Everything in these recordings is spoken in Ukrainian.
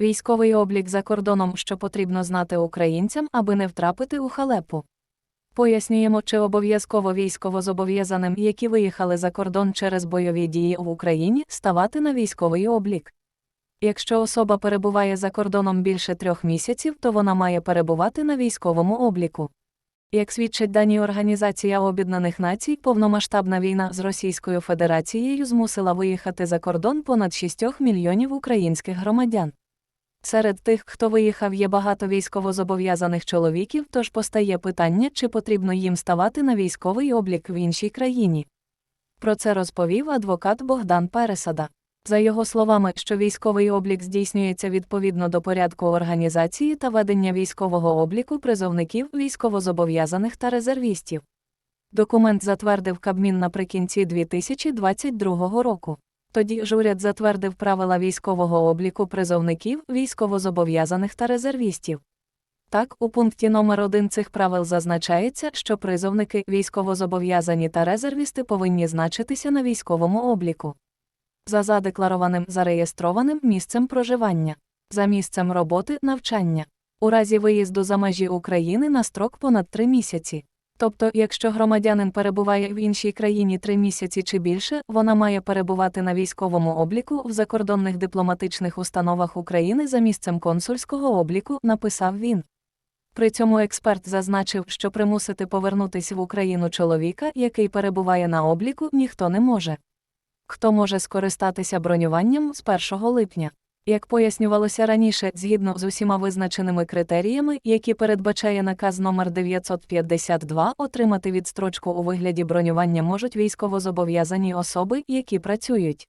Військовий облік за кордоном, що потрібно знати українцям, аби не втрапити у халепу. Пояснюємо, чи обов'язково військовозобов'язаним, які виїхали за кордон через бойові дії в Україні, ставати на військовий облік. Якщо особа перебуває за кордоном більше трьох місяців, то вона має перебувати на військовому обліку. Як свідчать дані Організація Об'єднаних Націй, повномасштабна війна з Російською Федерацією змусила виїхати за кордон понад 6 мільйонів українських громадян. Серед тих, хто виїхав, є багато військовозобов'язаних чоловіків, тож постає питання, чи потрібно їм ставати на військовий облік в іншій країні. Про це розповів адвокат Богдан Пересада. За його словами, що військовий облік здійснюється відповідно до порядку організації та ведення військового обліку призовників військовозобов'язаних та резервістів. Документ затвердив Кабмін наприкінці 2022 року. Тоді ж уряд затвердив правила військового обліку призовників, військовозобов'язаних та резервістів. Так, у пункті номер 1 цих правил зазначається, що призовники, військовозобов'язані та резервісти повинні значитися на військовому обліку. За задекларованим зареєстрованим місцем проживання, за місцем роботи навчання, у разі виїзду за межі України на строк понад 3 місяці. Тобто, якщо громадянин перебуває в іншій країні три місяці чи більше, вона має перебувати на військовому обліку в закордонних дипломатичних установах України за місцем консульського обліку, написав він. При цьому експерт зазначив, що примусити повернутися в Україну чоловіка, який перебуває на обліку, ніхто не може. Хто може скористатися бронюванням з 1 липня? Як пояснювалося раніше, згідно з усіма визначеними критеріями, які передбачає наказ номер 952, отримати відстрочку у вигляді бронювання можуть військовозобов'язані особи, які працюють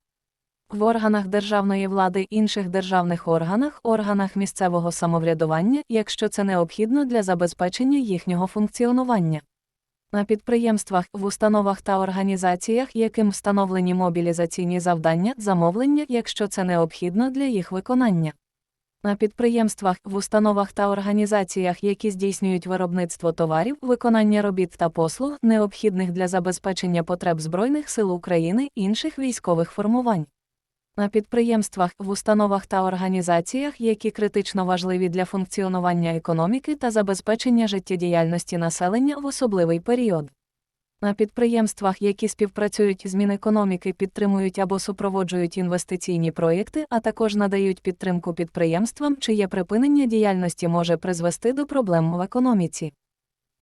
в органах державної влади, інших державних органах, органах місцевого самоврядування, якщо це необхідно для забезпечення їхнього функціонування. На підприємствах, в установах та організаціях, яким встановлені мобілізаційні завдання, замовлення, якщо це необхідно для їх виконання. На підприємствах, в установах та організаціях, які здійснюють виробництво товарів, виконання робіт та послуг, необхідних для забезпечення потреб Збройних сил України інших військових формувань. На підприємствах, в установах та організаціях, які критично важливі для функціонування економіки та забезпечення життєдіяльності населення в особливий період. На підприємствах, які співпрацюють з Мінекономіки, підтримують або супроводжують інвестиційні проєкти, а також надають підтримку підприємствам, чиє припинення діяльності може призвести до проблем в економіці.